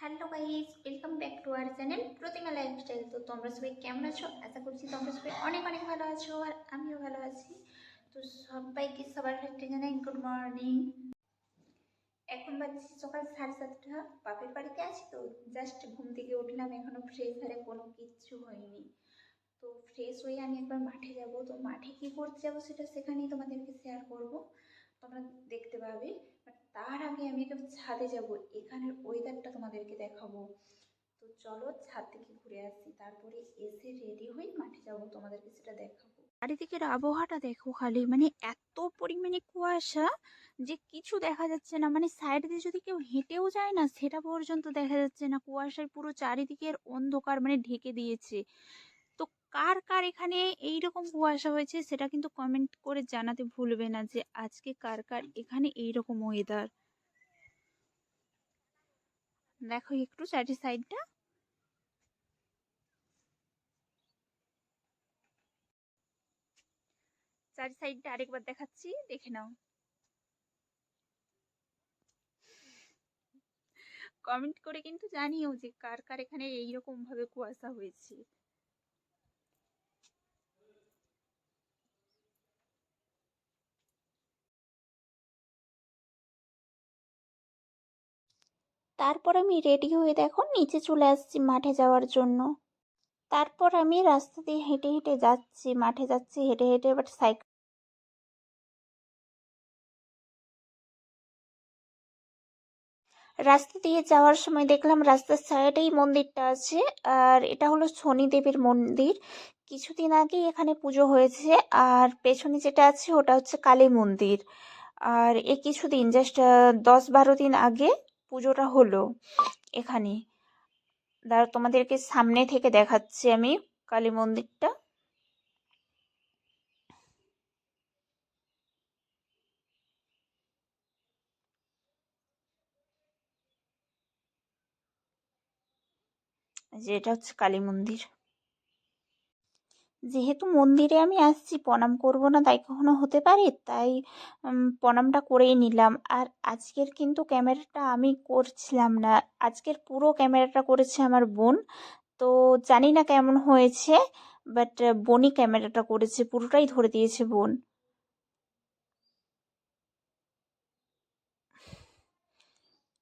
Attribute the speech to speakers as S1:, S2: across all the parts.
S1: Hello guys welcome back to our channel Pratima lifestyle তো তোমরা সবাই কেমন আছো? আশা করছি তোমরা সবাই অনেক অনেক ভালো আছো আর আমিও ভালো আছি। তো সবাইকে সবার ক্ষেত্রে জানাই গুড মর্নিং এখন বাজছে সকাল সাড়ে সাতটা, বাপের বাড়িতে আছি তো জাস্ট ঘুম থেকে উঠলাম, এখনও ফ্রেশ হারে কোনো কিচ্ছু হয়নি। তো ফ্রেশ হয়ে আমি একবার মাঠে যাব, তো মাঠে কি করতে যাব সেটা সেখানেই তোমাদেরকে শেয়ার করব। তোমরা দেখতে পাবে। বাট তার আগে আমি একটু ছাদে যাব, এখানের ওয়েদারটা তোমাদেরকে দেখাবো। তো চলো ছাদ থেকে ঘুরে আসি, তারপরে এসে রেডি হয়ে মাঠে যাব, তোমাদেরকে সেটা দেখাবো।
S2: চারিদিকের আবহাওয়াটা দেখো খালি মানে এত পরিমাণে কুয়াশা যে কিছু দেখা যাচ্ছে না মানে সাইড দিয়ে যদি কেউ হেঁটেও যায় না, সেটা পর্যন্ত দেখা যাচ্ছে না। কুয়াশায় পুরো চারিদিকের অন্ধকার মানে ঢেকে দিয়েছে। কার কার এখানে এই রকম কুয়াশা হয়েছে সেটা কিন্তু কমেন্ট করে জানাতে ভুলবে না যে আজকে কার কার এখানে এই রকম ওয়েদার দেখো একটু চারি সাইডটা চারি সাইডটা আরেকবার দেখাচ্ছি, দেখে নাও। কমেন্ট করে কিন্তু জানিও যে কার কার এখানে এইরকম ভাবে কুয়াশা হয়েছে। তারপর আমি রেডি হয়ে দেখো নিচে চলে আসছি মাঠে যাওয়ার জন্য। তারপর আমি রাস্তা দিয়ে হেঁটে হেঁটে যাচ্ছি, মাঠে যাচ্ছি, হেঁটে হেঁটে বাট সাইকেল রাস্তা দিয়ে যাওয়ার সময় দেখলাম রাস্তার সাইডেই মন্দিরটা আছে, আর এটা হলো শনিদেবের মন্দির। কিছুদিন আগেই এখানে পুজো হয়েছে, আর পেছনে যেটা আছে ওটা হচ্ছে কালী মন্দির। আর এ কিছুদিন জাস্ট দশ বারো দিন আগে পুজোটা হলো এখানে। দাঁড়া তোমাদেরকে সামনে থেকে দেখাচ্ছি আমি কালী মন্দিরটা। যে এটা হচ্ছে কালী মন্দির। যেহেতু মন্দিরে আমি আসছি, প্রণাম করব না তাই কখনো হতে পারে? তাই প্রণামটা করেই নিলাম। আর আজকের কিন্তু ক্যামেরাটা আমি করছিলাম না। আজকের পুরো ক্যামেরাটা করেছে আমার বোন। তো জানি না কেমন হয়েছে বাট বোনই ক্যামেরাটা করেছে, পুরোটাই ধরে দিয়েছে বোন।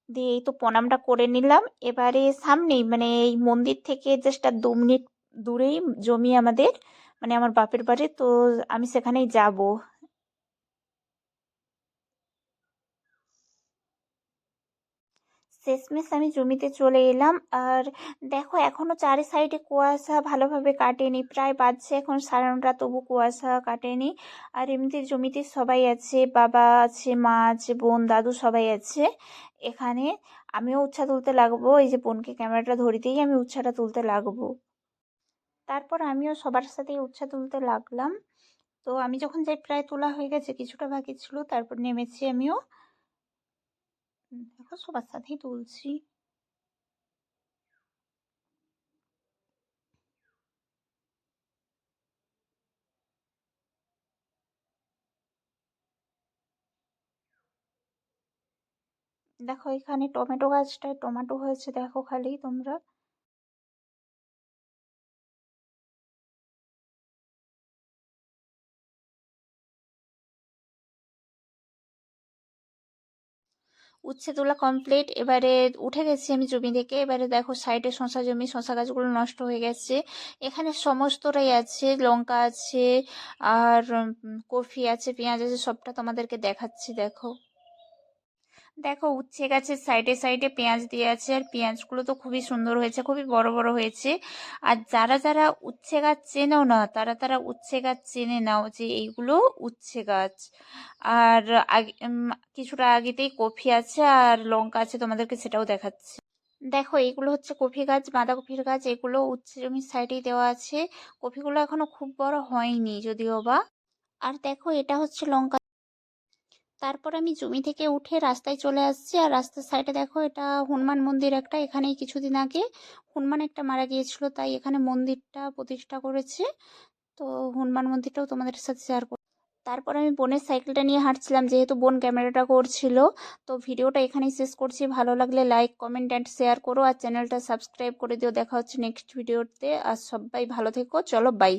S2: দিয়ে এই তো প্রণামটা করে নিলাম। এবারে সামনেই মানে এই মন্দির থেকে জাস্ট আর দু মিনিট দূরেই জমি আমাদের মানে আমার বাপের বাড়ি, তো আমি সেখানেই যাব। শেষমেশ আমি জমিতে চলে এলাম, আর দেখো এখনও চারি সাইডে কুয়াশা ভালোভাবে কাটেনি, প্রায় বাজছে এখন সাড়ে নটা, তবু কুয়াশা কাটেনি। আর এমনিতে জমিতে সবাই আছে, বাবা আছে, মা আছে, বোন, দাদু সবাই আছে এখানে। আমিও উচ্ছা তুলতে লাগবো, এই যে বোনকে ক্যামেরাটা ধরিতেই আমি উচ্ছাটা তুলতে লাগবো। তারপর আমিও সবার সাথে উচ্ছা তুলতে লাগলাম। তো আমি যখন যাই প্রায় তোলা হয়ে গেছে, কিছুটা বাকি ছিল, তারপর নেমেছি আমিও। দেখো সবার সাথেই তুলছি। দেখো, এখানে টমেটো গাছটায় টমেটো হয়েছে, দেখো খালি তোমরা। উচ্ছে তোলা কমপ্লিট এবারে উঠে গেছি আমি জমি থেকে। এবারে দেখো সাইডে শশা জমি শশা গাছগুলো নষ্ট হয়ে গেছে। এখানে সমস্তটাই আছে। লঙ্কা আছে, আর কফি আছে, পেঁয়াজ আছে, সবটা তোমাদেরকে দেখাচ্ছি, দেখো। দেখো, উচ্ছে গাছের সাইডে সাইডে পেঁয়াজ দিয়ে আছে, আর পেঁয়াজগুলো তো খুবই সুন্দর হয়েছে, খুবই বড় বড় হয়েছে। আর যারা যারা উচ্ছে গাছ চেনেও না, তারা তারা উচ্ছে গাছ চেনে নাও যে এইগুলো উচ্ছে গাছ। আর আগে কিছুটা আগেতেই কফি আছে, আর লঙ্কা আছে, তোমাদেরকে সেটাও দেখাচ্ছি। দেখো এইগুলো হচ্ছে কফি গাছ, বাঁধাকপির গাছ, এগুলো উচ্ছে জমির সাইডেই দেওয়া আছে। কফিগুলো এখনও খুব বড় হয়নি, যদিও বা। আর দেখো, এটা হচ্ছে লঙ্কা তারপর আমি জমি থেকে উঠে রাস্তায় চলে আসছি। আর রাস্তার সাইডে দেখো এটা হনুমান মন্দির একটা। এখানেই কিছুদিন আগে হনুমান একটা মারা গিয়েছিল। তাই এখানে মন্দিরটা প্রতিষ্ঠা করেছে। তো হনুমান মন্দিরটাও তোমাদের সাথে শেয়ার করব তারপর আমি বোনের সাইকেলটা নিয়ে হাঁটছিলাম। যেহেতু বোন ক্যামেরাটা করছিল, তো ভিডিওটা এখানেই শেষ করছি। ভালো লাগলে লাইক কমেন্ট অ্যান্ড শেয়ার করো। আর চ্যানেলটা সাবস্ক্রাইব করে দিও। দেখা হচ্ছে নেক্সট ভিডিওতে আর সবাই ভালো থেকো। চলো বাই